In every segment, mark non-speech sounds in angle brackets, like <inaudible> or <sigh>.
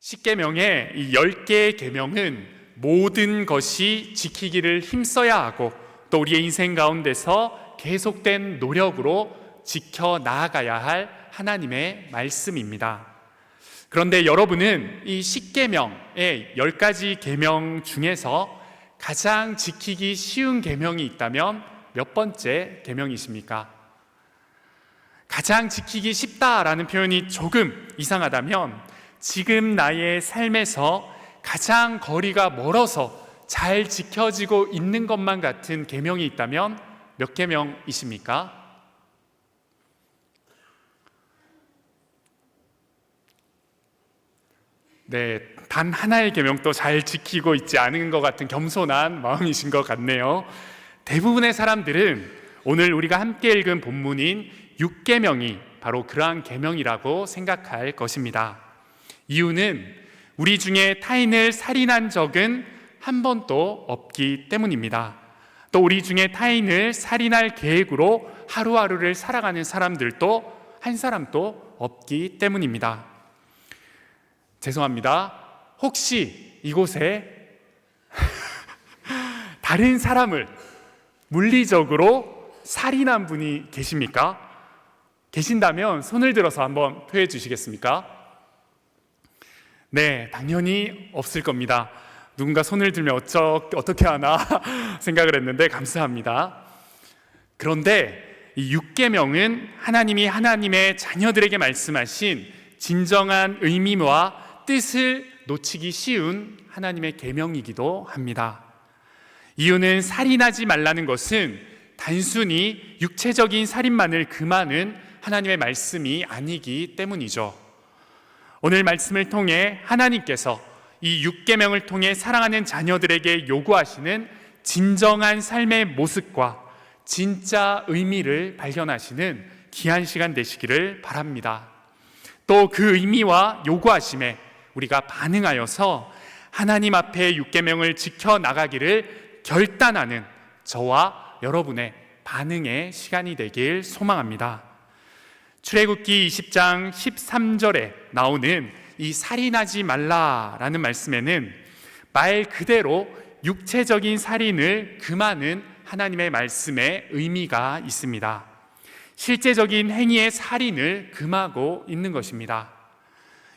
십계명의 이 10개의 계명은 모든 것이 지키기를 힘써야 하고 또 우리의 인생 가운데서 계속된 노력으로 지켜 나아가야 할 하나님의 말씀입니다. 그런데 여러분은 이 십계명의 10가지 계명 중에서 가장 지키기 쉬운 계명이 있다면 몇 번째 계명이십니까? 가장 지키기 쉽다라는 표현이 조금 이상하다면 지금 나의 삶에서 가장 거리가 멀어서 잘 지켜지고 있는 것만 같은 계명이 있다면 몇 계명이십니까? 네, 단 하나의 계명도 잘 지키고 있지 않은 것 같은 겸손한 마음이신 것 같네요. 대부분의 사람들은 오늘 우리가 함께 읽은 본문인 6계명이 바로 그러한 계명이라고 생각할 것입니다. 이유는 우리 중에 타인을 살인한 적은 한 번도 없기 때문입니다. 또 우리 중에 타인을 살인할 계획으로 하루하루를 살아가는 사람들도 한 사람도 없기 때문입니다. 죄송합니다. 혹시 이곳에 <laughs> 다른 사람을 물리적으로 살인한 분이 계십니까? 계신다면 손을 들어서 한번 표해 주시겠습니까? 네, 당연히 없을 겁니다. 누군가 손을 들면 어쩌, 어떻게 하나 <laughs> 생각을 했는데 감사합니다. 그런데 이 6계명은 하나님이 하나님의 자녀들에게 말씀하신 진정한 의미와 뜻을 놓치기 쉬운 하나님의 계명이기도 합니다. 이유는 살인하지 말라는 것은 단순히 육체적인 살인만을 금하는 하나님의 말씀이 아니기 때문이죠. 오늘 말씀을 통해 하나님께서 이 6계명을 통해 사랑하는 자녀들에게 요구하시는 진정한 삶의 모습과 진짜 의미를 발견하시는 귀한 시간 되시기를 바랍니다. 또 그 의미와 요구하심에 우리가 반응하여서 하나님 앞에 6계명을 지켜 나가기를 결단하는 저와 여러분의 반응의 시간이 되길 소망합니다. 출애굽기 20장 13절에 나오는 이 살인하지 말라라는 말씀에는 말 그대로 육체적인 살인을 금하는 하나님의 말씀의 의미가 있습니다. 실제적인 행위의 살인을 금하고 있는 것입니다.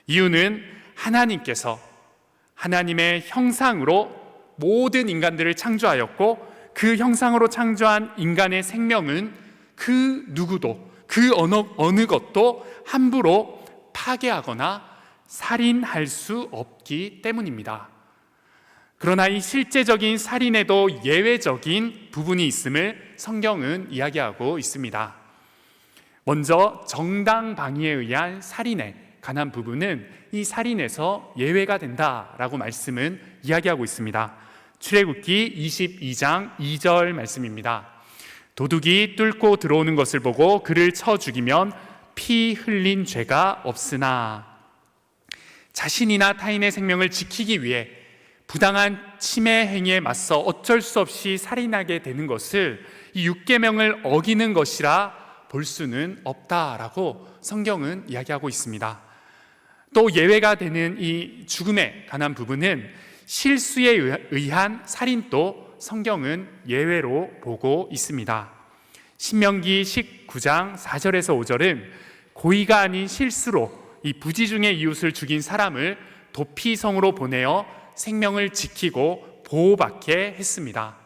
이유는 하나님께서 하나님의 형상으로 모든 인간들을 창조하였고 그 형상으로 창조한 인간의 생명은 그 누구도 그 어느, 어느 것도 함부로 파괴하거나 살인할 수 없기 때문입니다. 그러나 이 실제적인 살인에도 예외적인 부분이 있음을 성경은 이야기하고 있습니다. 먼저 정당 방위에 의한 살인에 관한 부분은 이 살인에서 예외가 된다라고 말씀은 이야기하고 있습니다. 출애굽기 22장 2절 말씀입니다. 도둑이 뚫고 들어오는 것을 보고 그를 쳐 죽이면 피 흘린 죄가 없으나 자신이나 타인의 생명을 지키기 위해 부당한 침해 행위에 맞서 어쩔 수 없이 살인하게 되는 것을 이 육계명을 어기는 것이라 볼 수는 없다라고 성경은 이야기하고 있습니다. 또 예외가 되는 이 죽음에 관한 부분은 실수에 의한 살인도 성경은 예외로 보고 있습니다. 신명기 19장 4절에서 5절은 고의가 아닌 실수로 이 부지 중의 이웃을 죽인 사람을 도피성으로 보내어 생명을 지키고 보호받게 했습니다.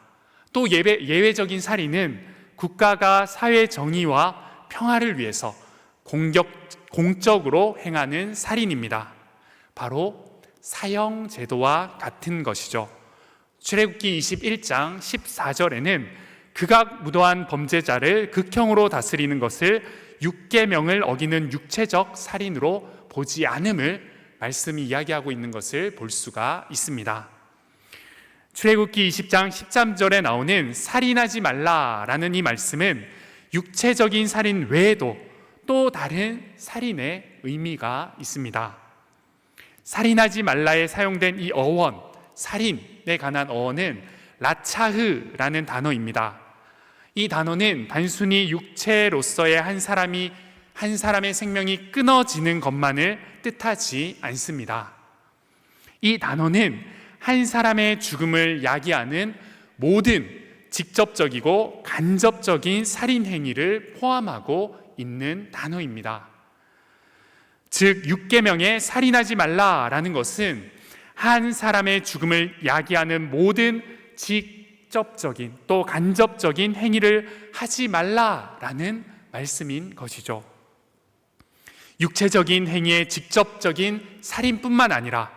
또 예외, 예외적인 살인은 국가가 사회 정의와 평화를 위해서 공격, 공적으로 행하는 살인입니다. 바로 사형 제도와 같은 것이죠. 출애굽기 21장 14절에는 극악 무도한 범죄자를 극형으로 다스리는 것을 육계명을 어기는 육체적 살인으로 보지 않음을 말씀이 이야기하고 있는 것을 볼 수가 있습니다. 출애굽기 20장 13절에 나오는 살인하지 말라라는 이 말씀은 육체적인 살인 외에도 또 다른 살인의 의미가 있습니다. 살인하지 말라에 사용된 이 어원, 살인에 관한 어원은 라차흐라는 단어입니다. 이 단어는 단순히 육체로서의 한 사람이 한 사람의 생명이 끊어지는 것만을 뜻하지 않습니다. 이 단어는 한 사람의 죽음을 야기하는 모든 직접적이고 간접적인 살인 행위를 포함하고 있는 단어입니다. 즉 6계명에 살인하지 말라라는 것은 한 사람의 죽음을 야기하는 모든 직 접적인 또 간접적인 행위를 하지 말라라는 말씀인 것이죠. 육체적인 행위의 직접적인 살인뿐만 아니라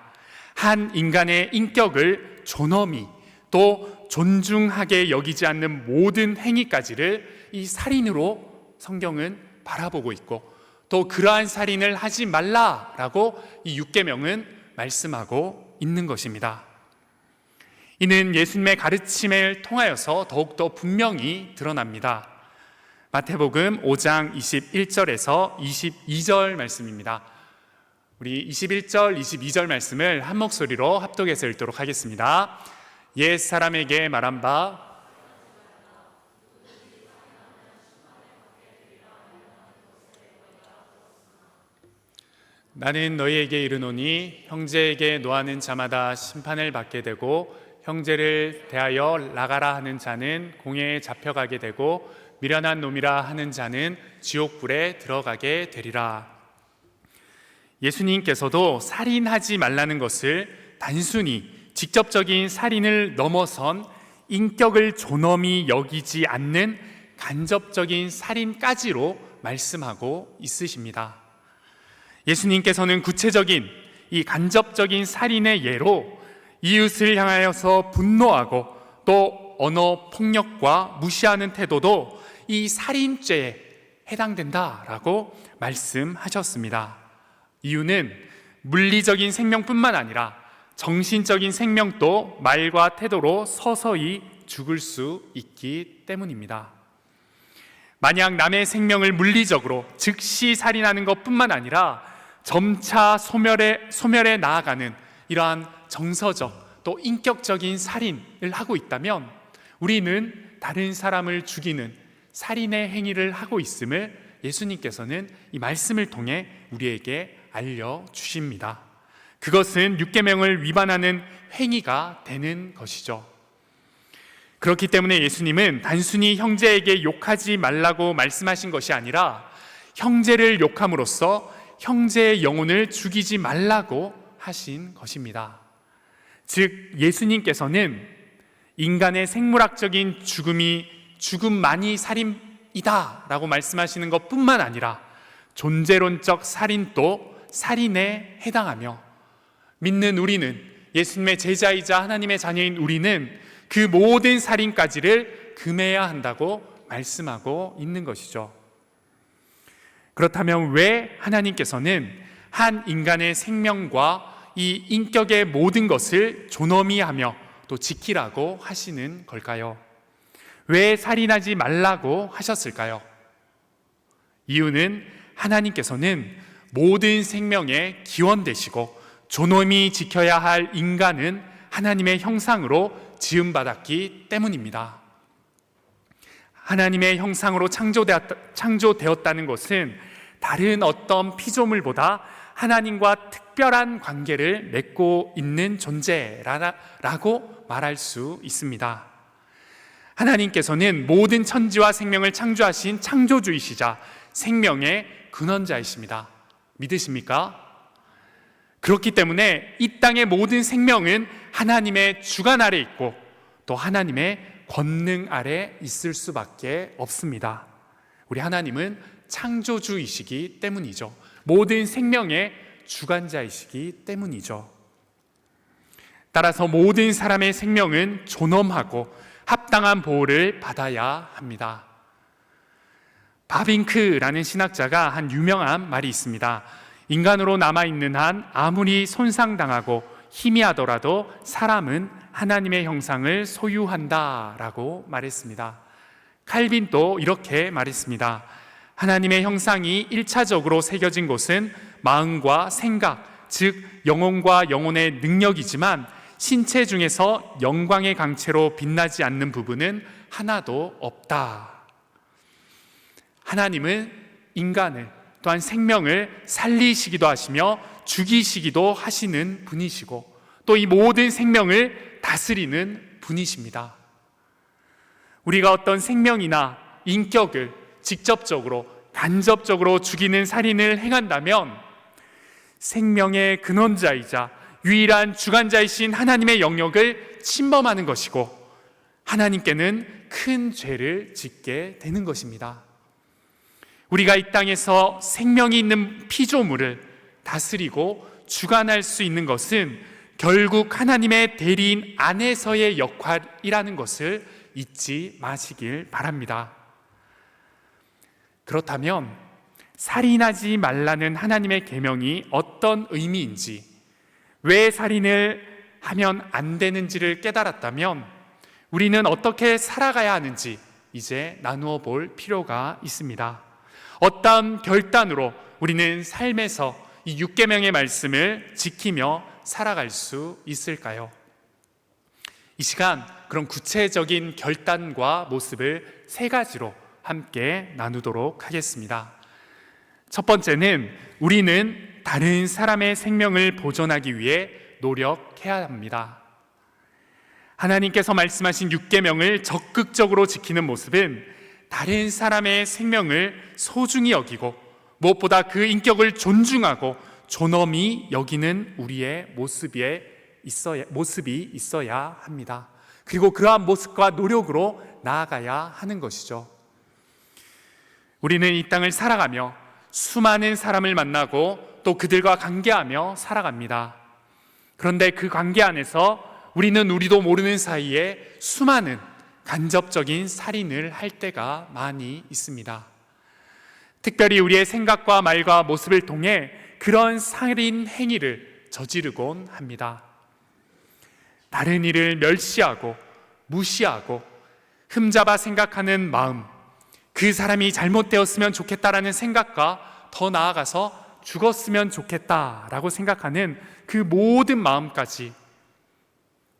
한 인간의 인격을 존엄히 또 존중하게 여기지 않는 모든 행위까지를 이 살인으로 성경은 바라보고 있고 또 그러한 살인을 하지 말라라고 이 육계명은 말씀하고 있는 것입니다. 이는 예수님의 가르침을 통하여서 더욱더 분명히 드러납니다. 마태복음 5장 21절에서 22절 말씀입니다. 우리 21절, 22절 말씀을 한 목소리로 합독해서 읽도록 하겠습니다. 옛 사람에게 말한 바 나는 너희에게 이르노니 형제에게 노하는 자마다 심판을 받게 되고 형제를 대하여 나가라 하는 자는 공회에 잡혀가게 되고 미련한 놈이라 하는 자는 지옥불에 들어가게 되리라. 예수님께서도 살인하지 말라는 것을 단순히 직접적인 살인을 넘어선 인격을 존엄히 여기지 않는 간접적인 살인까지로 말씀하고 있으십니다. 예수님께서는 구체적인 이 간접적인 살인의 예로 이웃을 향하여서 분노하고 또 언어 폭력과 무시하는 태도도 이 살인죄에 해당된다라고 말씀하셨습니다. 이유는 물리적인 생명뿐만 아니라 정신적인 생명도 말과 태도로 서서히 죽을 수 있기 때문입니다. 만약 남의 생명을 물리적으로 즉시 살인하는 것뿐만 아니라 점차 소멸에, 소멸에 나아가는 이러한 정서적 또 인격적인 살인을 하고 있다면 우리는 다른 사람을 죽이는 살인의 행위를 하고 있음을 예수님께서는 이 말씀을 통해 우리에게 알려 주십니다. 그것은 육계명을 위반하는 행위가 되는 것이죠. 그렇기 때문에 예수님은 단순히 형제에게 욕하지 말라고 말씀하신 것이 아니라 형제를 욕함으로써 형제의 영혼을 죽이지 말라고 하신 것입니다. 즉 예수님께서는 인간의 생물학적인 죽음이 죽음만이 살인이다 라고 말씀하시는 것 뿐만 아니라 존재론적 살인도 살인에 해당하며 믿는 우리는 예수님의 제자이자 하나님의 자녀인 우리는 그 모든 살인까지를 금해야 한다고 말씀하고 있는 것이죠. 그렇다면 왜 하나님께서는 한 인간의 생명과 이 인격의 모든 것을 존엄히 하며 또 지키라고 하시는 걸까요? 왜 살인하지 말라고 하셨을까요? 이유는 하나님께서는 모든 생명의 기원 되시고 존엄히 지켜야 할 인간은 하나님의 형상으로 지음받았기 때문입니다. 하나님의 형상으로 창조되었다는 것은 다른 어떤 피조물보다 하나님과 특별한 관계를 맺고 있는 존재라고 말할 수 있습니다. 하나님께서는 모든 천지와 생명을 창조하신 창조주이시자 생명의 근원자이십니다. 믿으십니까? 그렇기 때문에 이 땅의 모든 생명은 하나님의 주관 아래 있고 또 하나님의 권능 아래 있을 수밖에 없습니다. 우리 하나님은 창조주이시기 때문이죠. 모든 생명의 주관자이시기 때문이죠. 따라서 모든 사람의 생명은 존엄하고 합당한 보호를 받아야 합니다. 바빙크라는 신학자가 한 유명한 말이 있습니다. 인간으로 남아있는 한 아무리 손상당하고 희미하더라도 사람은 하나님의 형상을 소유한다 라고 말했습니다. 칼빈도 이렇게 말했습니다. 하나님의 형상이 1차적으로 새겨진 곳은 마음과 생각, 즉 영혼과 영혼의 능력이지만 신체 중에서 영광의 강체로 빛나지 않는 부분은 하나도 없다. 하나님은 인간을 또한 생명을 살리시기도 하시며 죽이시기도 하시는 분이시고 또 이 모든 생명을 다스리는 분이십니다. 우리가 어떤 생명이나 인격을 직접적으로, 간접적으로 죽이는 살인을 행한다면 생명의 근원자이자 유일한 주관자이신 하나님의 영역을 침범하는 것이고 하나님께는 큰 죄를 짓게 되는 것입니다. 우리가 이 땅에서 생명이 있는 피조물을 다스리고 주관할 수 있는 것은 결국 하나님의 대리인 안에서의 역할이라는 것을 잊지 마시길 바랍니다. 그렇다면 살인하지 말라는 하나님의 계명이 어떤 의미인지 왜 살인을 하면 안 되는지를 깨달았다면 우리는 어떻게 살아가야 하는지 이제 나누어 볼 필요가 있습니다. 어떤 결단으로 우리는 삶에서 이 육계명의 말씀을 지키며 살아갈 수 있을까요? 이 시간 그런 구체적인 결단과 모습을 세 가지로 함께 나누도록 하겠습니다. 첫 번째는 우리는 다른 사람의 생명을 보존하기 위해 노력해야 합니다. 하나님께서 말씀하신 육계명을 적극적으로 지키는 모습은 다른 사람의 생명을 소중히 여기고 무엇보다 그 인격을 존중하고 존엄히 여기는 우리의 모습에 있어야, 모습이 있어야 합니다. 그리고 그러한 모습과 노력으로 나아가야 하는 것이죠. 우리는 이 땅을 살아가며 수많은 사람을 만나고 또 그들과 관계하며 살아갑니다. 그런데 그 관계 안에서 우리는 우리도 모르는 사이에 수많은 간접적인 살인을 할 때가 많이 있습니다. 특별히 우리의 생각과 말과 모습을 통해 그런 살인 행위를 저지르곤 합니다. 다른 이를 멸시하고 무시하고 흠잡아 생각하는 마음, 그 사람이 잘못되었으면 좋겠다라는 생각과 더 나아가서 죽었으면 좋겠다라고 생각하는 그 모든 마음까지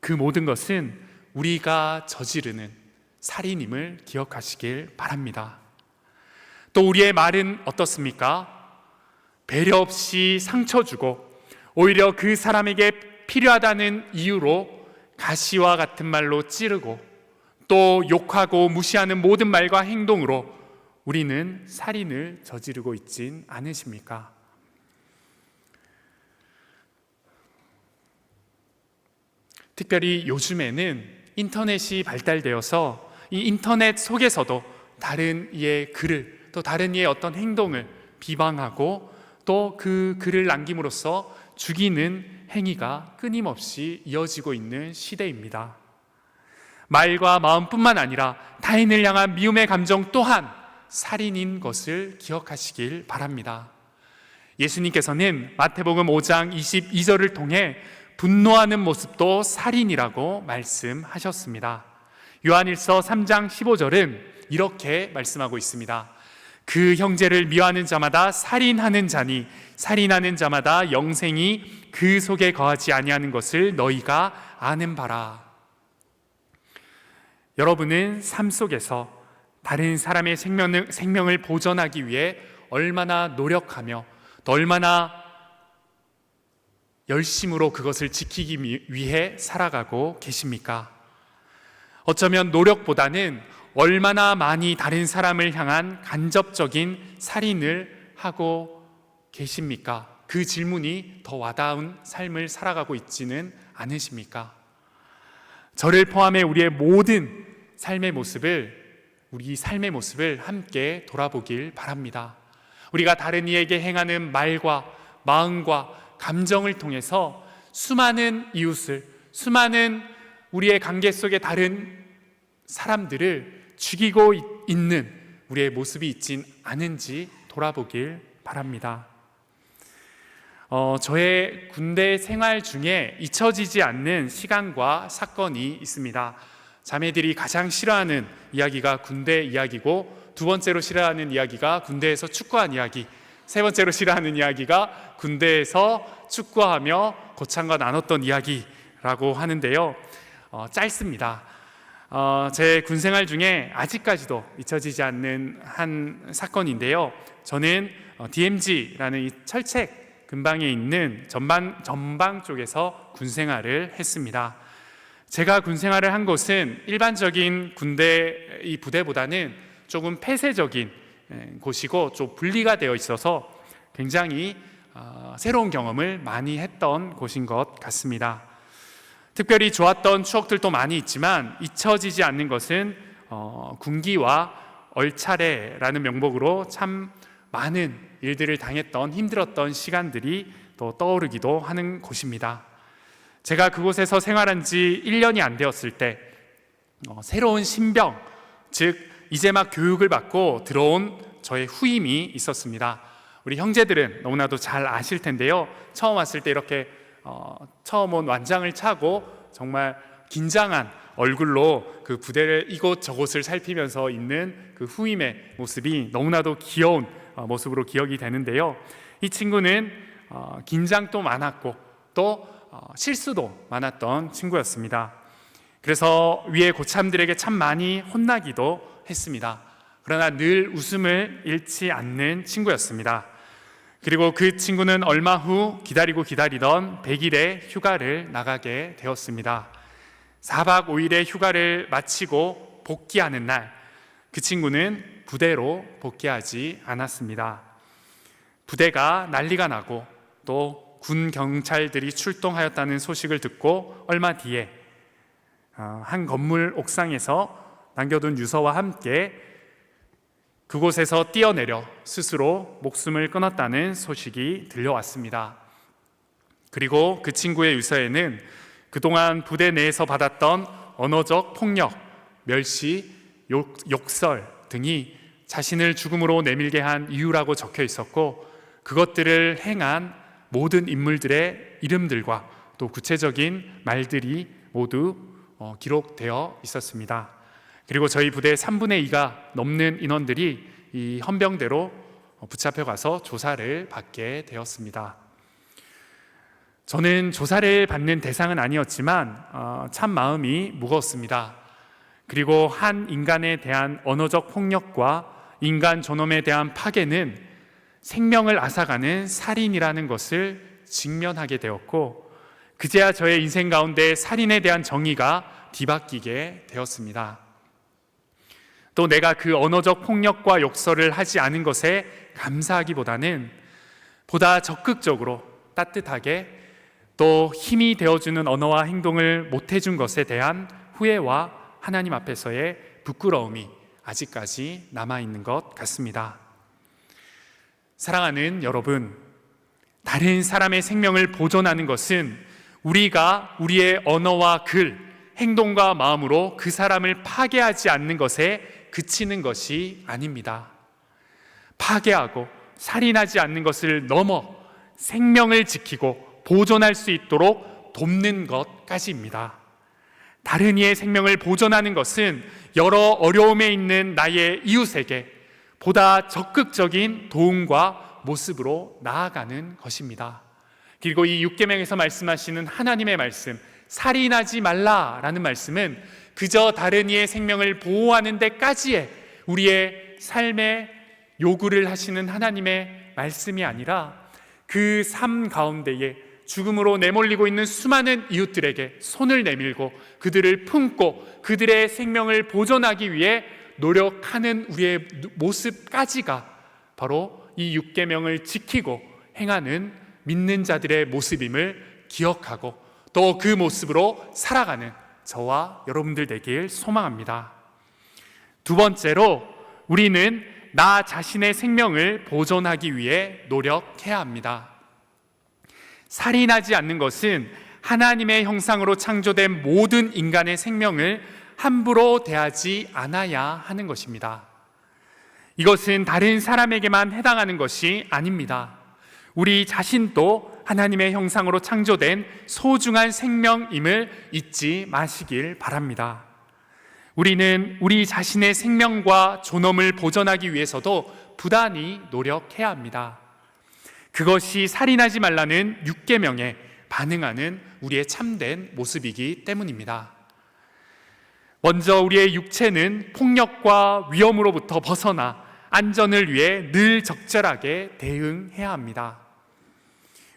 그 모든 것은 우리가 저지르는 살인임을 기억하시길 바랍니다. 또 우리의 말은 어떻습니까? 배려 없이 상처 주고 오히려 그 사람에게 필요하다는 이유로 가시와 같은 말로 찌르고 또 욕하고 무시하는 모든 말과 행동으로 우리는 살인을 저지르고 있진 않으십니까? 특별히 요즘에는 인터넷이 발달되어서 이 인터넷 속에서도 다른 이의 글을 또 다른 이의 어떤 행동을 비방하고 또 그 글을 남김으로써 죽이는 행위가 끊임없이 이어지고 있는 시대입니다. 말과 마음뿐만 아니라 타인을 향한 미움의 감정 또한 살인인 것을 기억하시길 바랍니다. 예수님께서는 마태복음 5장 22절을 통해 분노하는 모습도 살인이라고 말씀하셨습니다. 요한일서 3장 15절은 이렇게 말씀하고 있습니다. 그 형제를 미워하는 자마다 살인하는 자니 살인하는 자마다 영생이 그 속에 거하지 아니하는 것을 너희가 아는 바라. 여러분은 삶 속에서 다른 사람의 생명을, 생명을 보존하기 위해 얼마나 노력하며 또 얼마나 열심으로 그것을 지키기 위해 살아가고 계십니까? 어쩌면 노력보다는 얼마나 많이 다른 사람을 향한 간접적인 살인을 하고 계십니까? 그 질문이 더 와닿은 삶을 살아가고 있지는 않으십니까? 저를 포함해 우리의 모든 삶의 모습을 우리 삶의 모습을 함께 돌아보길 바랍니다. 우리가 다른 이에게 행하는 말과 마음과 감정을 통해서 수많은 이웃을 수많은 우리의 관계 속의 다른 사람들을 죽이고 있는 우리의 모습이 있진 않은지 돌아보길 바랍니다. 어, 저의 군대 생활 중에 잊혀지지 않는 시간과 사건이 있습니다. 자매들이 가장 싫어하는 이야기가 군대 이야기고 두 번째로 싫어하는 이야기가 군대에서 축구한 이야기, 세 번째로 싫어하는 이야기가 군대에서 축구하며 고창과 나눴던 이야기라고 하는데요. 어, 짧습니다. 어, 제 군생활 중에 아직까지도 잊혀지지 않는 한 사건인데요. 저는 어, DMZ라는 이 철책 근방에 있는 전방 전방 쪽에서 군 생활을 했습니다. 제가 군 생활을 한 곳은 일반적인 군대 이 부대보다는 조금 폐쇄적인 에, 곳이고 좀 분리가 되어 있어서 굉장히 어, 새로운 경험을 많이 했던 곳인 것 같습니다. 특별히 좋았던 추억들도 많이 있지만 잊혀지지 않는 것은 어, 군기와 얼차례라는 명목으로 참 많은 일들을 당했던 힘들었던 시간들이 또 떠오르기도 하는 곳입니다. 제가 그곳에서 생활한 지 1년이 안 되었을 때 어, 새로운 신병, 즉 이제 막 교육을 받고 들어온 저의 후임이 있었습니다. 우리 형제들은 너무나도 잘 아실 텐데요. 처음 왔을 때 이렇게 어, 처음 온 완장을 차고 정말 긴장한 얼굴로 그 부대를 이곳 저곳을 살피면서 있는 그 후임의 모습이 너무나도 귀여운 어, 모습으로 기억이 되는데요. 이 친구는 어, 긴장도 많았고 또 어, 실수도 많았던 친구였습니다. 그래서 위에 고참들에게 참 많이 혼나기도 했습니다. 그러나 늘 웃음을 잃지 않는 친구였습니다. 그리고 그 친구는 얼마 후 기다리고 기다리던 100일의 휴가를 나가게 되었습니다. 4박 5일의 휴가를 마치고 복귀하는 날, 그 친구는 부대로 복귀하지 않았습니다. 부대가 난리가 나고 또 군 경찰들이 출동하였다는 소식을 듣고 얼마 뒤에 어, 한 건물 옥상에서 남겨둔 유서와 함께 그곳에서 뛰어내려 스스로 목숨을 끊었다는 소식이 들려왔습니다. 그리고 그 친구의 유서에는 그동안 부대 내에서 받았던 언어적 폭력, 멸시, 욕, 욕설 등이 자신을 죽음으로 내밀게 한 이유라고 적혀 있었고 그것들을 행한 모든 인물들의 이름들과 또 구체적인 말들이 모두 어, 기록되어 있었습니다. 그리고 저희 부대 3분의 2가 넘는 인원들이 이 헌병대로 붙잡혀 가서 조사를 받게 되었습니다. 저는 조사를 받는 대상은 아니었지만 어, 참 마음이 무거웠습니다. 그리고 한 인간에 대한 언어적 폭력과 인간 존엄에 대한 파괴는 생명을 앗아가는 살인이라는 것을 직면하게 되었고 그제야 저의 인생 가운데 살인에 대한 정의가 뒤바뀌게 되었습니다. 또 내가 그 언어적 폭력과 욕설을 하지 않은 것에 감사하기보다는 보다 적극적으로 따뜻하게 또 힘이 되어주는 언어와 행동을 못해준 것에 대한 후회와 하나님 앞에서의 부끄러움이 아직까지 남아있는 것 같습니다. 사랑하는 여러분, 다른 사람의 생명을 보존하는 것은 우리가 우리의 언어와 글, 행동과 마음으로 그 사람을 파괴하지 않는 것에 그치는 것이 아닙니다. 파괴하고 살인하지 않는 것을 넘어 생명을 지키고 보존할 수 있도록 돕는 것까지입니다. 다른 이의 생명을 보존하는 것은 여러 어려움에 있는 나의 이웃에게 보다 적극적인 도움과 모습으로 나아가는 것입니다. 그리고 이 6계명에서 말씀하시는 하나님의 말씀, 살인하지 말라라는 말씀은 그저 다른 이의 생명을 보호하는 데까지의 우리의 삶의 요구를 하시는 하나님의 말씀이 아니라 그 삶 가운데에 죽음으로 내몰리고 있는 수많은 이웃들에게 손을 내밀고 그들을 품고 그들의 생명을 보존하기 위해 노력하는 우리의 모습까지가 바로 이 육계명을 지키고 행하는 믿는 자들의 모습임을 기억하고 또 그 모습으로 살아가는 저와 여러분들 되길 소망합니다. 두 번째로 우리는 나 자신의 생명을 보존하기 위해 노력해야 합니다. 살인하지 않는 것은 하나님의 형상으로 창조된 모든 인간의 생명을 함부로 대하지 않아야 하는 것입니다. 이것은 다른 사람에게만 해당하는 것이 아닙니다. 우리 자신도 하나님의 형상으로 창조된 소중한 생명임을 잊지 마시길 바랍니다. 우리는 우리 자신의 생명과 존엄을 보존하기 위해서도 부단히 노력해야 합니다. 그것이 살인하지 말라는 육계명에 반응하는 우리의 참된 모습이기 때문입니다. 먼저 우리의 육체는 폭력과 위험으로부터 벗어나 안전을 위해 늘 적절하게 대응해야 합니다.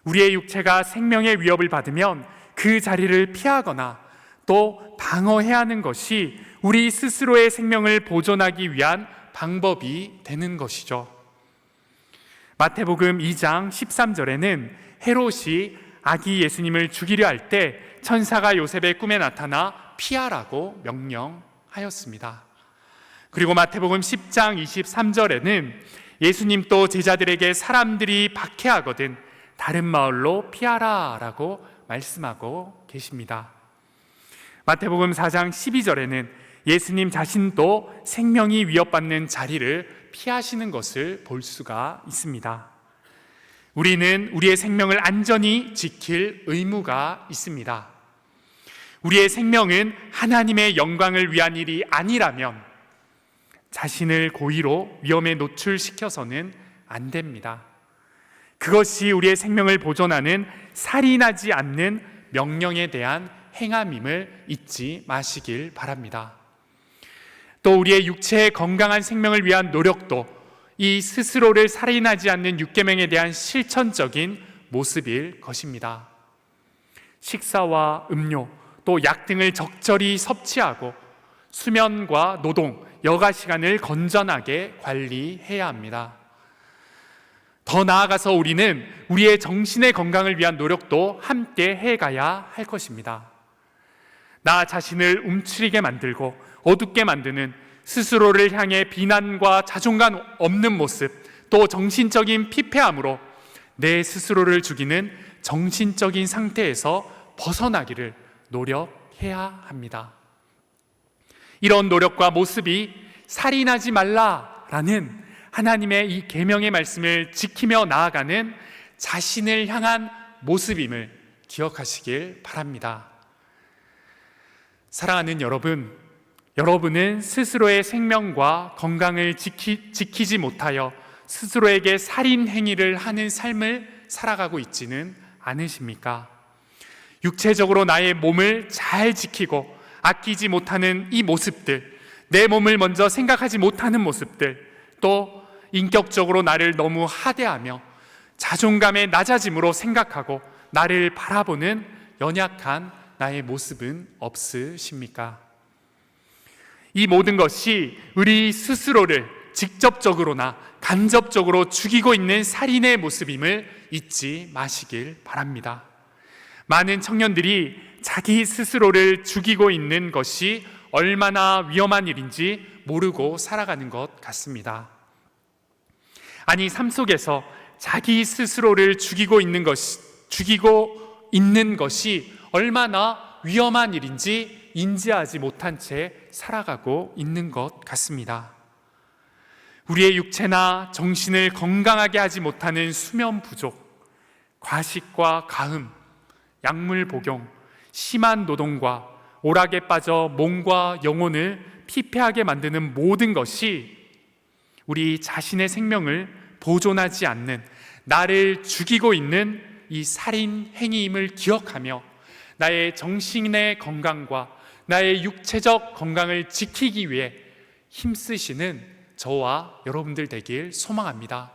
우리의 육체가 생명의 위협을 받으면 그 자리를 피하거나 또 방어해야 하는 것이 우리 스스로의 생명을 보존하기 위한 방법이 되는 것이죠. 마태복음 2장 13절에는 헤롯이 아기 예수님을 죽이려 할 때 천사가 요셉의 꿈에 나타나 피하라고 명령하였습니다. 그리고 마태복음 10장 23절에는 예수님 또 제자들에게 사람들이 박해하거든 다른 마을로 피하라라고 말씀하고 계십니다. 마태복음 4장 12절에는 예수님 자신도 생명이 위협받는 자리를 피하시는 것을 볼 수가 있습니다. 우리는 우리의 생명을 안전히 지킬 의무가 있습니다. 우리의 생명은 하나님의 영광을 위한 일이 아니라면 자신을 고의로 위험에 노출시켜서는 안 됩니다. 그것이 우리의 생명을 보존하는 살인하지 않는 명령에 대한 행함임을 잊지 마시길 바랍니다. 또 우리의 육체의 건강한 생명을 위한 노력도 이 스스로를 살인하지 않는 육계명에 대한 실천적인 모습일 것입니다. 식사와 음료, 또 약 등을 적절히 섭취하고 수면과 노동, 여가 시간을 건전하게 관리해야 합니다. 더 나아가서 우리는 우리의 정신의 건강을 위한 노력도 함께 해가야 할 것입니다. 나 자신을 움츠리게 만들고 어둡게 만드는 스스로를 향해 비난과 자존감 없는 모습, 또 정신적인 피폐함으로 내 스스로를 죽이는 정신적인 상태에서 벗어나기를 노력해야 합니다. 이런 노력과 모습이 살인하지 말라라는 하나님의 이 계명의 말씀을 지키며 나아가는 자신을 향한 모습임을 기억하시길 바랍니다. 사랑하는 여러분, 여러분은 스스로의 생명과 건강을 지키, 지키지 못하여 스스로에게 살인 행위를 하는 삶을 살아가고 있지는 않으십니까? 육체적으로 나의 몸을 잘 지키고 아끼지 못하는 이 모습들, 내 몸을 먼저 생각하지 못하는 모습들, 또 인격적으로 나를 너무 하대하며 자존감의 낮아짐으로 생각하고 나를 바라보는 연약한 나의 모습은 없으십니까? 이 모든 것이 우리 스스로를 직접적으로나 간접적으로 죽이고 있는 살인의 모습임을 잊지 마시길 바랍니다. 많은 청년들이 자기 스스로를 죽이고 있는 것이 얼마나 위험한 일인지 모르고 살아가는 것 같습니다. 아니, 삶 속에서 자기 스스로를 죽이고 있는 것이, 죽이고 있는 것이 얼마나 위험한 일인지 인지하지 못한 채 살아가고 있는 것 같습니다. 우리의 육체나 정신을 건강하게 하지 못하는 수면 부족, 과식과 가흠, 약물 복용, 심한 노동과 오락에 빠져 몸과 영혼을 피폐하게 만드는 모든 것이 우리 자신의 생명을 보존하지 않는 나를 죽이고 있는 이 살인 행위임을 기억하며 나의 정신의 건강과 나의 육체적 건강을 지키기 위해 힘쓰시는 저와 여러분들 되길 소망합니다.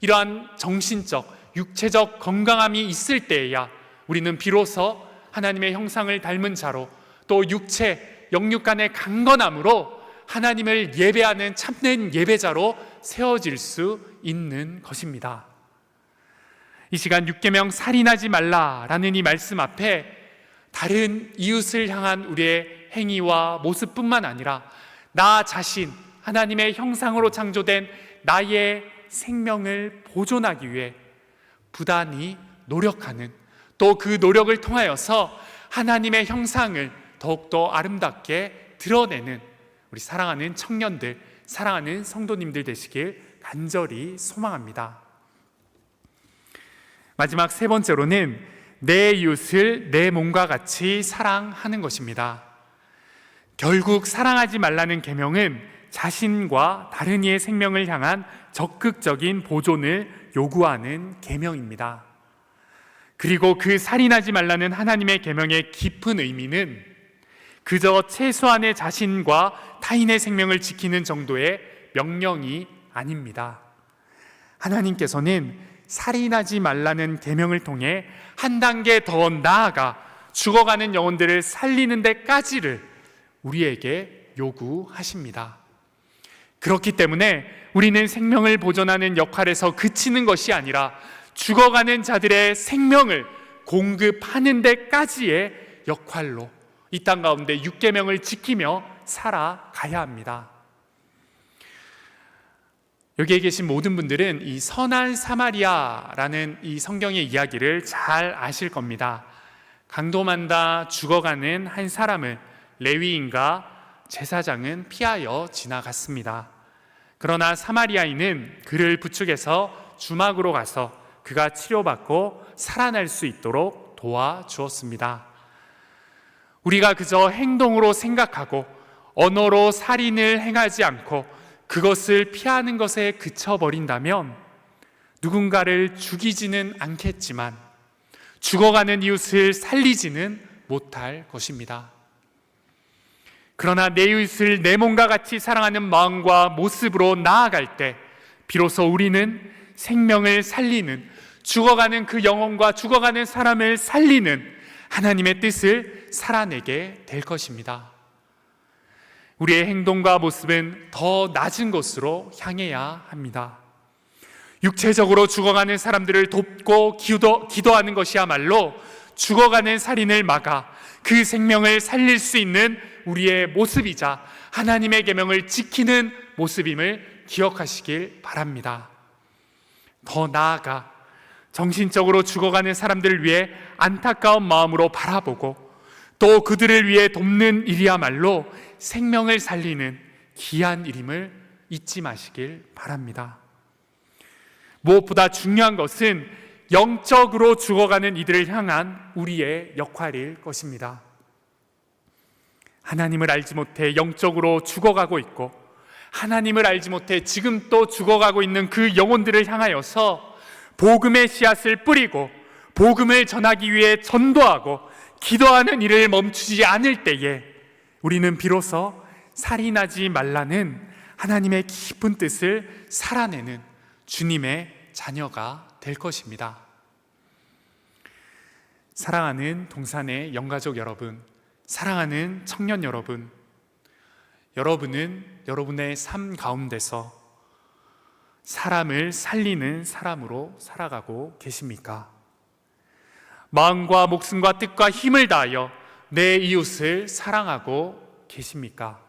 이러한 정신적, 육체적 건강함이 있을 때에야 우리는 비로소 하나님의 형상을 닮은 자로 또 육체, 영육 간의 강건함으로 하나님을 예배하는 참된 예배자로 세워질 수 있는 것입니다. 이 시간 6계명 살인하지 말라라는 이 말씀 앞에 다른 이웃을 향한 우리의 행위와 모습뿐만 아니라 나 자신 하나님의 형상으로 창조된 나의 생명을 보존하기 위해 부단히 노력하는 또 그 노력을 통하여서 하나님의 형상을 더욱더 아름답게 드러내는 우리 사랑하는 청년들, 사랑하는 성도님들 되시길 간절히 소망합니다. 마지막 세 번째로는 내 이웃을 내 몸과 같이 사랑하는 것입니다. 결국 사랑하지 말라는 계명은 자신과 다른 이의 생명을 향한 적극적인 보존을 요구하는 계명입니다. 그리고 그 살인하지 말라는 하나님의 계명의 깊은 의미는 그저 최소한의 자신과 타인의 생명을 지키는 정도의 명령이 아닙니다. 하나님께서는 살인하지 말라는 계명을 통해 한 단계 더 나아가 죽어가는 영혼들을 살리는 데까지를 우리에게 요구하십니다. 그렇기 때문에 우리는 생명을 보존하는 역할에서 그치는 것이 아니라 죽어가는 자들의 생명을 공급하는 데까지의 역할로 이 땅 가운데 육계명을 지키며 살아가야 합니다. 여기에 계신 모든 분들은 이 선한 사마리아라는 이 성경의 이야기를 잘 아실 겁니다. 강도만다 죽어가는 한 사람을 레위인과 제사장은 피하여 지나갔습니다. 그러나 사마리아인은 그를 부축해서 주막으로 가서 그가 치료받고 살아날 수 있도록 도와주었습니다. 우리가 그저 행동으로 생각하고 언어로 살인을 행하지 않고 그것을 피하는 것에 그쳐버린다면 누군가를 죽이지는 않겠지만 죽어가는 이웃을 살리지는 못할 것입니다. 그러나 내 이웃을 내 몸과 같이 사랑하는 마음과 모습으로 나아갈 때 비로소 우리는 생명을 살리는 죽어가는 그 영혼과 죽어가는 사람을 살리는 하나님의 뜻을 살아내게 될 것입니다. 우리의 행동과 모습은 더 낮은 곳으로 향해야 합니다. 육체적으로 죽어가는 사람들을 돕고 기도, 기도하는 것이야말로 죽어가는 살인을 막아 그 생명을 살릴 수 있는 우리의 모습이자 하나님의 계명을 지키는 모습임을 기억하시길 바랍니다. 더 나아가 정신적으로 죽어가는 사람들을 위해 안타까운 마음으로 바라보고 또 그들을 위해 돕는 일이야말로 생명을 살리는 귀한 일임을 잊지 마시길 바랍니다. 무엇보다 중요한 것은 영적으로 죽어가는 이들을 향한 우리의 역할일 것입니다. 하나님을 알지 못해 영적으로 죽어가고 있고 하나님을 알지 못해 지금 또 죽어가고 있는 그 영혼들을 향하여서 복음의 씨앗을 뿌리고 복음을 전하기 위해 전도하고 기도하는 일을 멈추지 않을 때에 우리는 비로소 살인하지 말라는 하나님의 깊은 뜻을 살아내는 주님의 자녀가 될 것입니다. 사랑하는 동산의 영가족 여러분, 사랑하는 청년 여러분, 여러분은 여러분의 삶 가운데서 사람을 살리는 사람으로 살아가고 계십니까? 마음과 목숨과 뜻과 힘을 다하여 내 이웃을 사랑하고 계십니까?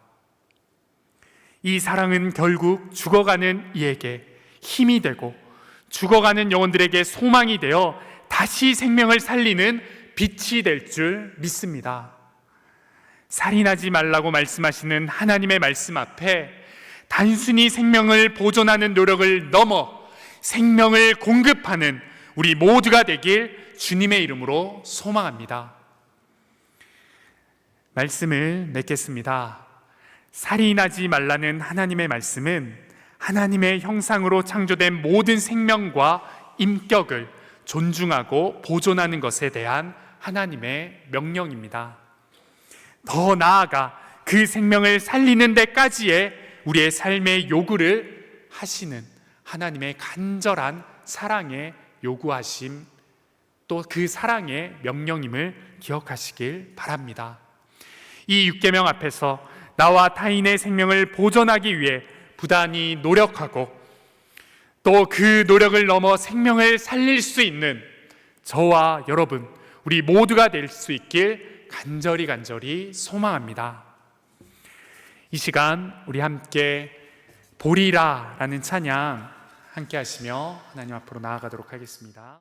이 사랑은 결국 죽어가는 이에게 힘이 되고 죽어가는 영혼들에게 소망이 되어 다시 생명을 살리는 빛이 될 줄 믿습니다. 살인하지 말라고 말씀하시는 하나님의 말씀 앞에 단순히 생명을 보존하는 노력을 넘어 생명을 공급하는 우리 모두가 되길 주님의 이름으로 소망합니다. 말씀을 맺겠습니다. 살인하지 말라는 하나님의 말씀은 하나님의 형상으로 창조된 모든 생명과 인격을 존중하고 보존하는 것에 대한 하나님의 명령입니다. 더 나아가 그 생명을 살리는 데까지의 우리의 삶의 요구를 하시는 하나님의 간절한 사랑의 요구하심 또 그 사랑의 명령임을 기억하시길 바랍니다. 이 육계명 앞에서 나와 타인의 생명을 보존하기 위해 부단히 노력하고 또 그 노력을 넘어 생명을 살릴 수 있는 저와 여러분 우리 모두가 될 수 있길 간절히 간절히 소망합니다. 이 시간 우리 함께 보리라 라는 찬양 함께 하시며 하나님 앞으로 나아가도록 하겠습니다.